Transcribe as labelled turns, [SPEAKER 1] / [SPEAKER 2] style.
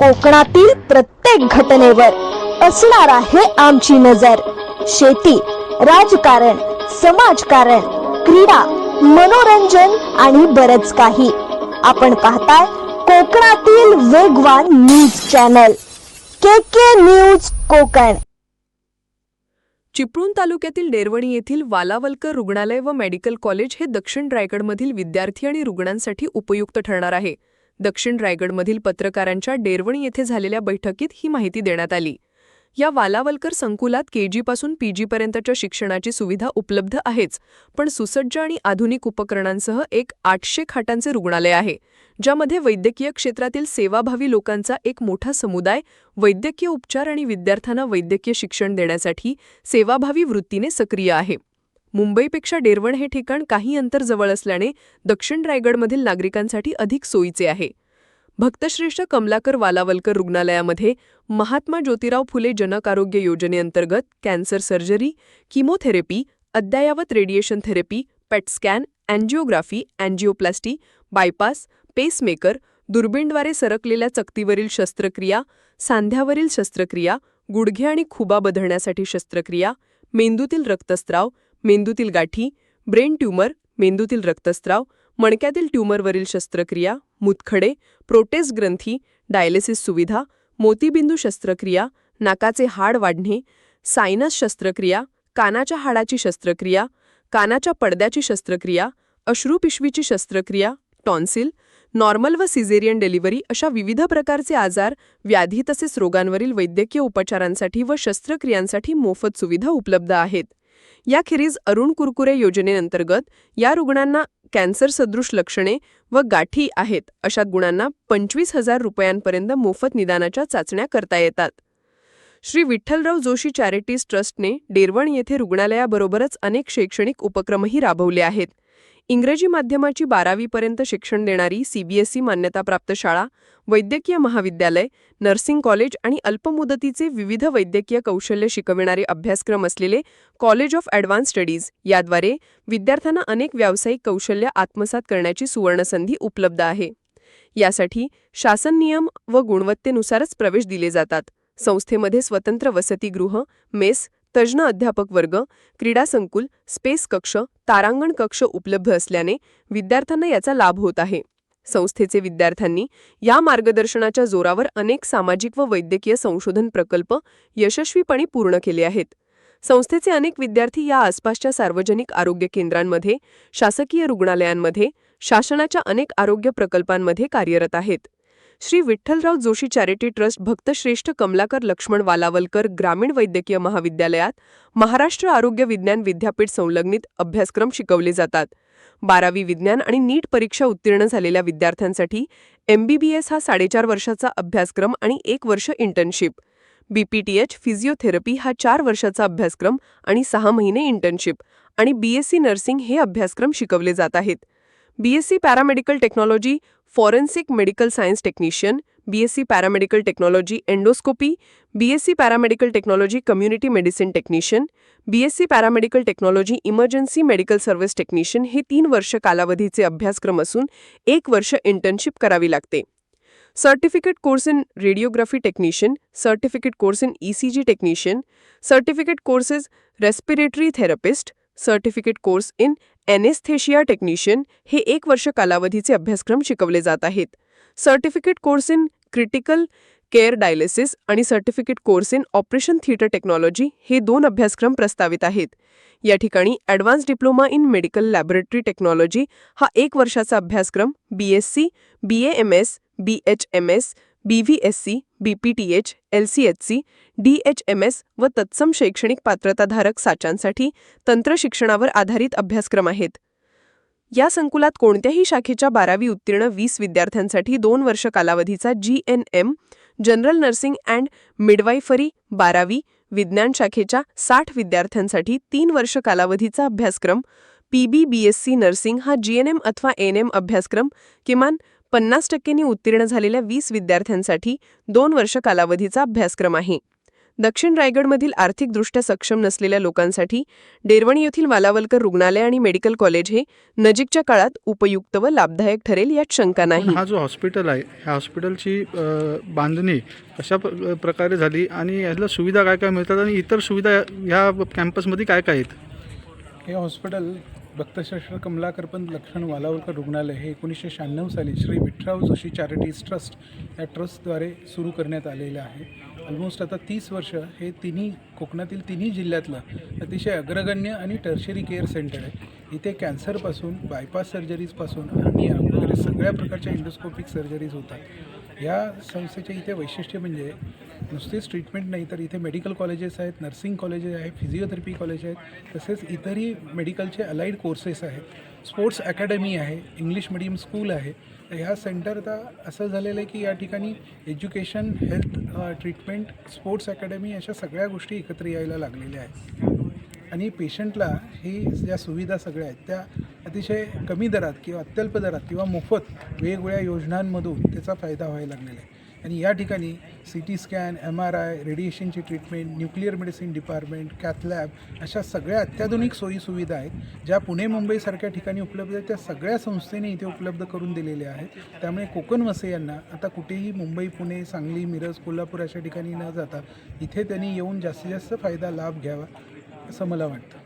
[SPEAKER 1] कोकणातील प्रत्येक घटनेवर असणार आहे आमची नजर. शेती राजकारण समाजकारण क्रीडा मनोरंजन आणि बरच काही. आपण पाहताय कोकणातील वेगवान news channel K K news Konkan.
[SPEAKER 2] Chiplun तालुक्यातील डेरवणी येथील वालावलकर रुग्णालय व मेडिकल कॉलेज हे दक्षिण रायगडमधील विद्यार्थी आणि रुग्णांसाठी उपयुक्त ठरणार आहे. दक्षिण रायगडमधील पत्रकारांच्या डेरवणी येथे झालेल्या बैठकीत ही माहिती देण्यात आली. या वालावलकर संकुलात केजीपासून पीजीपर्यंतच्या शिक्षणाची सुविधा उपलब्ध आहेच पण सुसज्ज आणि आधुनिक उपकरणांसह एक आठशे खाटांचे रुग्णालय आहे ज्यामध्ये वैद्यकीय क्षेत्रातील सेवाभावी लोकांचा एक मोठा समुदाय वैद्यकीय उपचार आणि विद्यार्थ्यांना वैद्यकीय शिक्षण देण्यासाठी सेवाभावी वृत्तीने सक्रिय आहे. मुंबईपेक्षा डेरवण हे ठिकाण काही अंतर जवळ असल्याने दक्षिण रायगडमधील नागरिकांसाठी अधिक सोयीचे आहे. भक्तश्रेष्ठ कमलाकर वालावलकर रुग्णालयामध्ये महात्मा ज्योतिराव फुले जनक आरोग्य योजनेअंतर्गत कॅन्सर सर्जरी किमोथेरपी अद्ययावत radiation therapy PET scan angiography angioplasty bypass pacemaker दुर्बीणद्वारे सरकलेल्या चकतीवरील शस्त्रक्रिया सांध्यावरील शस्त्रक्रिया गुडघे आणि खुबा बदलण्यासाठी शस्त्रक्रिया मेंदूतील रक्तस्त्राव मेंदूतील गाठी ब्रेन ट्यूमर मेंदूतील रक्तस्त्राव मणक्यातील ट्यूमरवरील शस्त्रक्रिया मुतखडे प्रोटेस ग्रंथी डायलिसिस सुविधा मोतीबिंदू शस्त्रक्रिया नाकाचे हाड वाढणे सायनस शस्त्रक्रिया कानाच्या हाडाची शस्त्रक्रिया कानाच्या पडद्याची शस्त्रक्रिया अश्रूपिशवीची शस्त्रक्रिया टॉन्सिल नॉर्मल व सिझेरियन डिलिव्हरी अशा विविध प्रकारचे आजार व्याधी तसेच रोगांवरील वैद्यकीय उपचारांसाठी व शस्त्रक्रियांसाठी मोफत सुविधा उपलब्ध आहेत. याखेरीज अरुण कुरकुरे योजनेअंतर्गत या रुग्णांना कॅन्सर सदृश लक्षणे व गाठी आहेत अशा गुणांना पंचवीस हजार रुपयांपर्यंत मोफत निदानाच्या चाचण्या करता येतात. श्री विठ्ठलराव जोशी चॅरिटीज ट्रस्टने डेरवण येथे रुग्णालयाबरोबरच अनेक शैक्षणिक उपक्रमही राबवले आहेत. इंग्रजी माध्यमाची बारावीपर्यंत शिक्षण देणारी सीबीएसई मान्यताप्राप्त शाळा वैद्यकीय महाविद्यालय नर्सिंग कॉलेज आणि अल्पमुदतीचे विविध वैद्यकीय कौशल्य शिकविणारे अभ्यासक्रम असलेले कॉलेज ऑफ ॲडव्हान्स स्टडीज याद्वारे विद्यार्थ्यांना अनेक व्यावसायिक कौशल्य आत्मसात करण्याची सुवर्णसंधी उपलब्ध आहे. यासाठी शासन नियम व गुणवत्तेनुसारच प्रवेश दिले जातात. संस्थेमध्ये स्वतंत्र वसतिगृह मेस तज्ज्ञ अध्यापक वर्ग क्रीडा संकुल स्पेस कक्ष तारांगण कक्ष उपलब्ध असल्याने विद्यार्थ्यांना याचा लाभ होत आहे. संस्थेचे विद्यार्थ्यांनी या मार्गदर्शनाच्या जोरावर अनेक सामाजिक व वैद्यकीय संशोधन प्रकल्प यशस्वीपणे पूर्ण केले आहेत. संस्थेचे अनेक विद्यार्थी या आसपासच्या सार्वजनिक आरोग्य केंद्रांमध्ये शासकीय रुग्णालयांमध्ये शासनाच्या अनेक आरोग्य प्रकल्पांमध्ये कार्यरत आहेत. श्री विठ्ठलराव जोशी चॅरिटी ट्रस्ट भक्तश्रेष्ठ कमलाकर लक्ष्मण वालावलकर ग्रामीण वैद्यकीय महाविद्यालयात महाराष्ट्र आरोग्य विज्ञान विद्यापीठ संलग्नित अभ्यासक्रम शिकवले जातात. बारावी विज्ञान आणि नीट परीक्षा उत्तीर्ण झालेल्या विद्यार्थ्यांसाठी एमबीबीएस हा साडेचार वर्षाचा अभ्यासक्रम आणि एक वर्ष इंटर्नशिप बीपीटीएच फिजिओथेरपी हा चार वर्षाचा अभ्यासक्रम आणि सहा महिने इंटर्नशिप आणि बीएससी नर्सिंग हे अभ्यासक्रम शिकवले जात आहेत. BSc paramedical technology forensic medical science technician BSc paramedical technology endoscopy BSc paramedical technology community medicine technician BSc paramedical technology emergency medical service technician हे तीन वर्ष कालावधीचे अभ्यासक्रम असून एक वर्ष इंटर्नशिप करावी लागते. Certificate course in radiography technician certificate course in ECG technician certificate courses respiratory therapist certificate course in anaesthesia technician हे एक वर्ष कालावधीचे अभ्यासक्रम शिकवले जात आहेत. Certificate course in critical care dialysis आणि certificate course in operation theatre technology हे दोन अभ्यासक्रम प्रस्तावित आहेत. या ठिकाणी advance diploma in medical laboratory technology हा एक वर्षाचा अभ्यासक्रम B S C B M S B H M S B V S C BPTH LCHC DHMS व तत्सम शैक्षणिक पात्रताधारक साचांसाठी तंत्रशिक्षणावर आधारित अभ्यासक्रम आहेत. या संकुलात कोणत्याही शाखेच्या बारावी उत्तीर्ण वीस विद्यार्थ्यांसाठी दोन वर्ष कालावधीचा G N M general nursing and midwifery बारावी विज्ञान शाखेच्या साठ विद्यार्थ्यांसाठी तीन वर्ष कालावधीचा अभ्यासक्रम P B B S C nursing हा जी एन एम अथवा एन एम अभ्यासक्रम किमान पन्नास टक्केंनी उत्तीर्ण झालेल्या वीस विद्यार्थ्यांसाठी दोन वर्ष कालावधीचा अभ्यासक्रम आहे. दक्षिण रायगडमधील आर्थिकदृष्ट्या सक्षम नसलेल्या लोकांसाठी डेरवणी येथील वालावलकर रुग्णालय आणि मेडिकल कॉलेज हे नजीकच्या काळात उपयुक्त व लाभदायक ठरेल यात शंका नाही.
[SPEAKER 3] हा जो हॉस्पिटल आहे ह्या हॉस्पिटलची बांधणी कशा प- प्रकारे झाली आणि याला सुविधा काय काय मिळतात आणि इतर सुविधा ह्या कॅम्पसमध्ये काय काय आहेत?
[SPEAKER 4] हे हॉस्पिटल रक्तशास्त्र कमलाकरपंत लक्ष्मण वालावलकर रुग्णालय हे एकोणीसशे शहाण्णव साली श्री विठ्ठराव जोशी चॅरिटीज ट्रस्ट या ट्रस्टद्वारे सुरू करण्यात आलेलं आहे. ऑलमोस्ट आता तीस वर्ष हे तिन्ही कोकणातील तिन्ही जिल्ह्यातलं अतिशय अग्रगण्य आणि टर्शरी केअर सेंटर आहे. इथे कॅन्सरपासून बायपास सर्जरीजपासून आणि वगैरे सगळ्या प्रकारच्या इंडोस्कोपिक सर्जरीज होतात. या संस्थेचे इथे वैशिष्ट्य म्हणजे नुसतेच ट्रीटमेंट नाही तर इथे मेडिकल कॉलेजेस आहेत नर्सिंग कॉलेजेस आहेत फिजिओथेरपी कॉलेज आहेत तसेच इतरही मेडिकलचे अलाइड कोर्सेस आहेत. स्पोर्ट्स अकॅडमी आहे इंग्लिश मिडियम स्कूल आहे. तर ह्या सेंटर आता असं झालेलं आहे की या ठिकाणी education health treatment sports academy अशा सगळ्या गोष्टी एकत्र यायला लागलेल्या आहेत. आणि पेशंटला ही ज्या सुविधा सगळ्या आहेत त्या अतिशय कमी दरात किंवा अत्यल्प दरात किंवा मोफत वेगवेगळ्या योजनांमधून त्याचा फायदा व्हायला लागलेला आहे. आणि या ठिकाणी C T scan M R I रेडिएशनची treatment nuclear medicine department cath lab अशा सगळ्या अत्याधुनिक सोयीसुविधा आहेत ज्या पुणे मुंबईसारख्या ठिकाणी उपलब्ध आहेत. त्या सगळ्या संस्थेने इथे उपलब्ध करून दिलेल्या आहेत. त्यामुळे कोकण वसयांना आता कुठेही मुंबई पुणे सांगली मिरज कोल्हापूर अशा ठिकाणी न जाता इथे त्यांनी येऊन जास्तीत जास्त फायदा लाभ घ्यावा असं मला वाटतं.